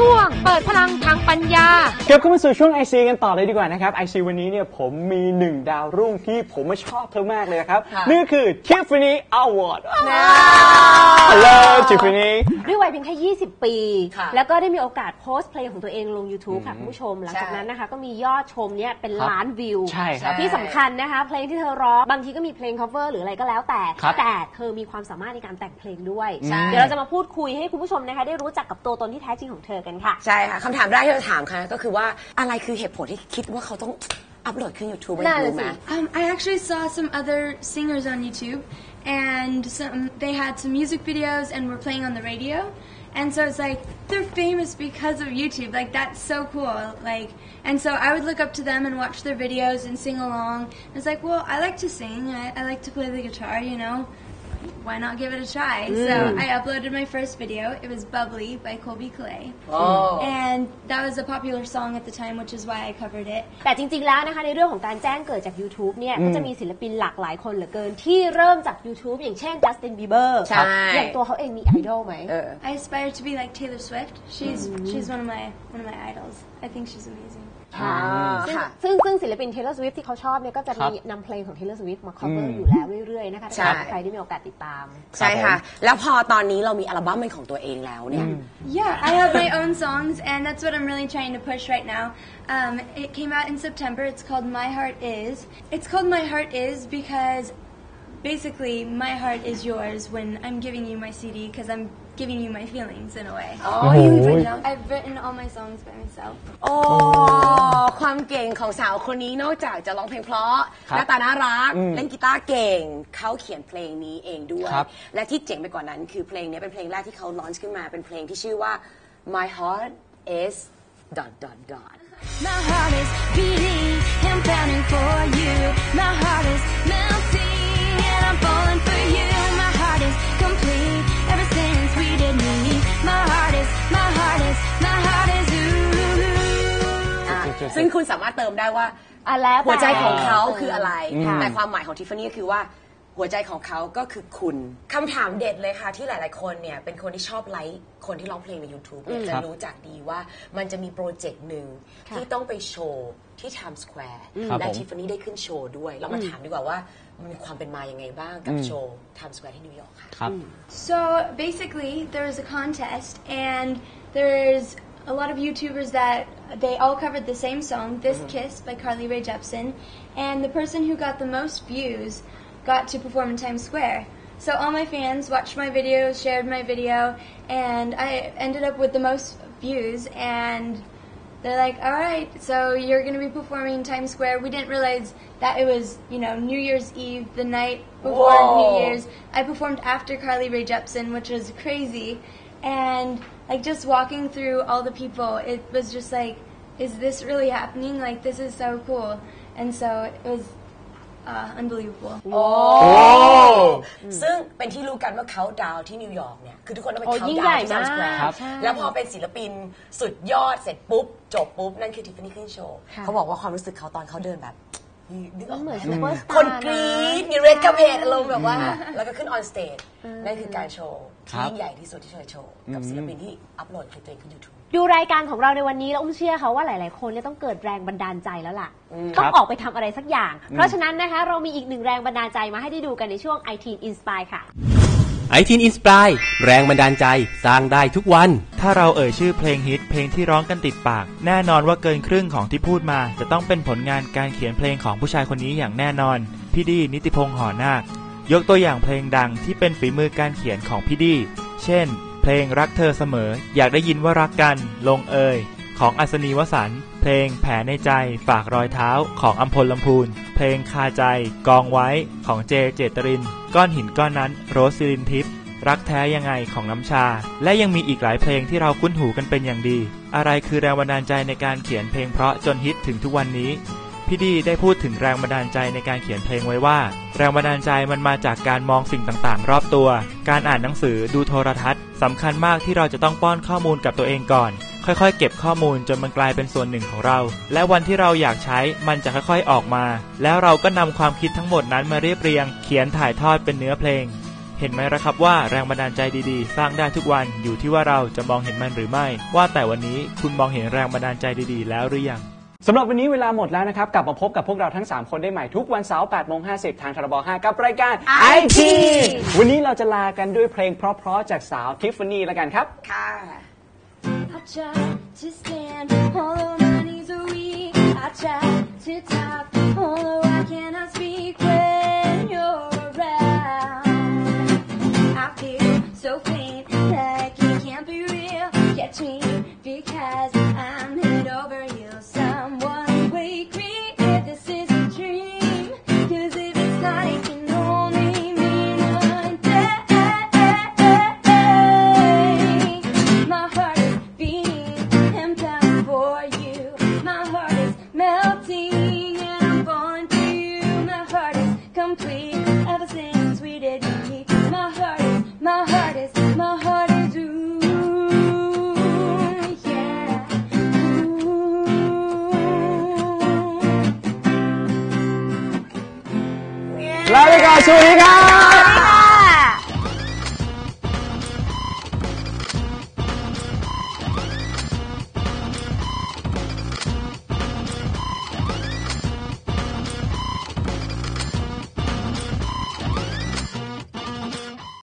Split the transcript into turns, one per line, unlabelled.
ช่วงเปิดพลังทางปัญญา
กลับเข้ามาสู่ช่วง IC กันต่อเลยดีกว่านะครับ IC วันนี้เนี่ยผมมีหนึ่งดาวรุ่งที่ผมชอบเธอมากเลยครับ
ค่ะ
นี่คือ Tiffany Award Hello Tiffany
ด้วยวัยเพียงแค่ 20 ปี
ค่ะ
แล้วก็ได้มีโอกาสโพสต์เพลงของตัวเองลง YouTube ค่ะคุณผู้ชม หลังจากนั้นนะคะ ก็มียอดชมเนี่ยเป็น
ครับ
ล้านวิว
ใช่ครับ
ที่สำคัญนะคะ เพลงที่เธอร้องบางทีก็มีเพลง cover หรืออะไรก็แล้วแต่
ครับ
แต่เธอมีความสามารถในการแต่งเพลงด้วย
ใช่
เดี๋ยวเราจะมาพูดคุยให้คุณผู้ชมนะคะ ได้รู้จักกับตัวตนที่แท้จริงของเธอกันค่ะ
ใช่ค่ะคำถามแรกที่เราถามค่ะก็คือว่าอะไรคือเหตุผลที่คิดว่าเขาต้องอัพโหลดขึ้น YouTube ไม่
นั่น
รู้
น่ะ
ไหม
สิ
Um, I actually saw some other singers on YouTube, and some they had some music videos and were playing on the radio, and so it's like they're famous because of YouTube. Like that's so cool. Like, and so I would look up to them and watch their videos and sing along. And It's like, well, I like to sing. I, I like to play the guitar. You know, why not give it a try? So I uploaded my first video. It was "Bubbly" by Colby Clay, and that was a popular song at the time, which is why I covered it.
แต่จริงๆ แล้วนะคะในเรื่องของการแจ้งเกิดจาก YouTube เนี่ยก็จะมีศิลปินหลากหลายคนเหลือเกิน ที่เริ่มจาก YouTube อย่างเช่น Justin Bieber
ใช่
อย่างตัวเขาเองมีไอดอลไหม
เออ
I aspire to be like Taylor Swift. She's she's one of my one of my idols. I think she's amazing.
อ่า
ซึ่ง
ค่ะ
ซึ่งซึ่งศิลปิน Taylor Swift ที่เขาชอบเนี่ยก็จะมีนำเพลงของ Taylor Swift มา cover อยู่แล้วเรื่อยๆนะคะ
ใช่
ถ้าใครได้มีโอกาสติดตาม
ใช่ค่ะ แล้วพอตอนนี้เรามีอัลบั้มเป็นของตัวเองแล้วเนี่ย
Yeah, I have my own songs, and that's what I'm really trying to push right now. Um, it came out in September. It's called My Heart Is. It's called My Heart Is because basically my heart is yours when I'm giving you my CD because I'm giving you my feelings in a way.
อ๋ออยู่เป็น
I've written all my songs by myself.
โอ้ความเก่ งของสาวคนนี้นอกจากจะร้องเพลงเพราะ
ครับ
หน้าตาน่ารัก
อืม
เล่นกีตาร์เก่ง เขาเขียนเพลงนี้เองด้วย
ครับ
และที่เจ๋งไปกว่านั้นคือเพลงนี้เป็นเพลงแรกที่เขาลอนช์ขึ้นมาเป็นเพลงที่ชื่อว่า My Heart is dot dot dot
My heart is beating and pounding for you. My heart is melting
ซึ่งคุณสามารถเติมได้ว่า
อะแล้วแต่
หัวใจของเขาคืออะไร
ค่ะ
แต่ความหมายของทิฟฟานี่ก็คือว่าหัวใจของเขาก็คือคุณ คำถามเด็ดเลยค่ะ ที่หลาย ๆ คนเนี่ย เป็นคนที่ชอบไลค์คนที่ร้องเพลงใน YouTube เนี่ยจะรู้จักดีว่ามันจะมีโปรเจกต์หนึ่งที่ต้องไปโชว์ที่ Times Square
ครับ
และ
ผม
ทิฟฟานี่ได้ขึ้นโชว์ด้วย เรามาถามดีกว่าว่ามันมีความเป็นมายังไงบ้างกับโชว์ Times Square ที่นิวยอร์กค่ะ
ครับ
So basically, there was a contest, and there's a lot of YouTubers that they all covered the same song, "This mm-hmm. Kiss" by Carly Rae Jepsen, and the person who got the most views got to perform in Times Square. So all my fans watched my video, shared my video, and I ended up with the most views. And they're like, "All right, so you're going to be performing in Times Square." We didn't realize that it was, you know, New Year's Eve, the night before
Whoa.
New Year's. I performed after Carly Rae Jepsen, which was crazy. And like just walking through all the people, it was just like, is this really happening? Like this is so cool. And so it was uh, unbelievable.
โอ้ซึ่งเป็นที่รู้กันว่าเขาดาวน์ที่นิวยอร์กเนี่ย คือทุกคนต้องไป
โอ้
เขา
ยิ่ง
ดา
ใหญ่
วน์ที่ Times
มาก
Square
ครับ
ใช่
แล้วพอเป็นศิลปินสุดยอดเสร็จปุ๊บ จบปุ๊บ นั่นคือทิฟฟานี่ขึ้นโชว์
ค่ะ
เขาบอกว่าความรู้สึกเขาตอนเขาเดินแบบนึกออก
เห
ไห
มื
ม
อนซูเปอร์ส
ค
ตาร์
นกรี๊ด
นะ
มีเรดคาเพจอารมณ์แบบว่า แล้วก็ขึ้นออนสเตจนั่นคือการโชว์
ครั
ที่
บ
ยิ่งใหญ่ที่สุดที่เคยโชว์ กับศิลปินที่อัพโหลดคลิปตัวเองขึ้น YouTube
ดูรายการของเราในวันนี้แล้วอุ้มเชื่อเขาว่าหลาย ๆ คนเนี่ยต้องเกิดแรงบันดาลใจแล้วล่ะ ต้อง
ครับ
ออกไปทำอะไรสักอย่าง เพราะฉะนั้นนะคะเรามีอีกหนึ่งแรงบันดาลใจมาให้ได้ดูกันในช่วง i t Inspire ค่ะ
ไอทีนอินสปายแรงบันดาลใจสร้างได้ทุกวัน
ถ้าเราเอ่ยชื่อเพลงฮิตเพลงที่ร้องกันติดปาก แน่นอนว่าเกินครึ่งของที่พูดมา จะต้องเป็นผลงานการเขียนเพลงของผู้ชายคนนี้อย่างแน่นอน พี่ดีนิติพงษ์หอนาค ยกตัวอย่างเพลงดังที่เป็นฝีมือการเขียนของพี่ดี เช่น เพลงรักเธอเสมอ อยากได้ยินว่ารักกัน ลงเอยของอัศนีวสันเพลงแผลในใจฝากรอยเท้าของอัมพลลำพูน เพลงคาใจ กองไว้ของเจเจตริน ก้อนหินก้อนนั้นโรสซิลินทิพย์รักแท้ยังไงของน้ำชา และยังมีอีกหลายเพลงที่เราคุ้นหูกันเป็นอย่างดี อะไรคือแรงบันดาลใจในการเขียนเพลงเพราะจนฮิตถึงทุกวันนี้ พี่ดีได้พูดถึงแรงบันดาลใจในการเขียนเพลงไว้ว่า แรงบันดาลใจมันมาจากการมองสิ่งต่างๆ รอบตัว การอ่านหนังสือดูโทรทัศน์สำคัญมากที่เราจะต้องป้อนข้อมูลกับตัวเองก่อน ค่อยๆ เก็บข้อมูลจนมันกลายเป็นส่วนหนึ่งของเรา และวันที่เราอยากใช้มันจะค่อยๆออกมา แล้วเราก็นำความคิดทั้งหมดนั้นมาเรียบเรียง เขียนถ่ายทอดเป็นเนื้อเพลง เห็นไหมละครับว่าแรงบันดาลใจดีๆ สร้างได้ทุกวันอยู่ที่ว่าเราจะมองเห็นมันหรือไม่ ว่าแต่วันนี้คุณมองเห็นแรงบันดาลใจดีๆ แล้วหรือยัง
สำหรับวันนี้เวลาหมดแล้วนะครับ กลับมาพบกับพวกเราทั้ง 3 คนได้ใหม่ทุกวันเสาร์8โมง50 ทางทรบ5กับรายการ IT วันนี้เราจะลากันด้วยเพลงเพราะๆจากสาวทิฟฟานี่แล้วกันครับ
ค่ะ
I try to stand, although my knees are weak. I try to talk, although I cannot
ล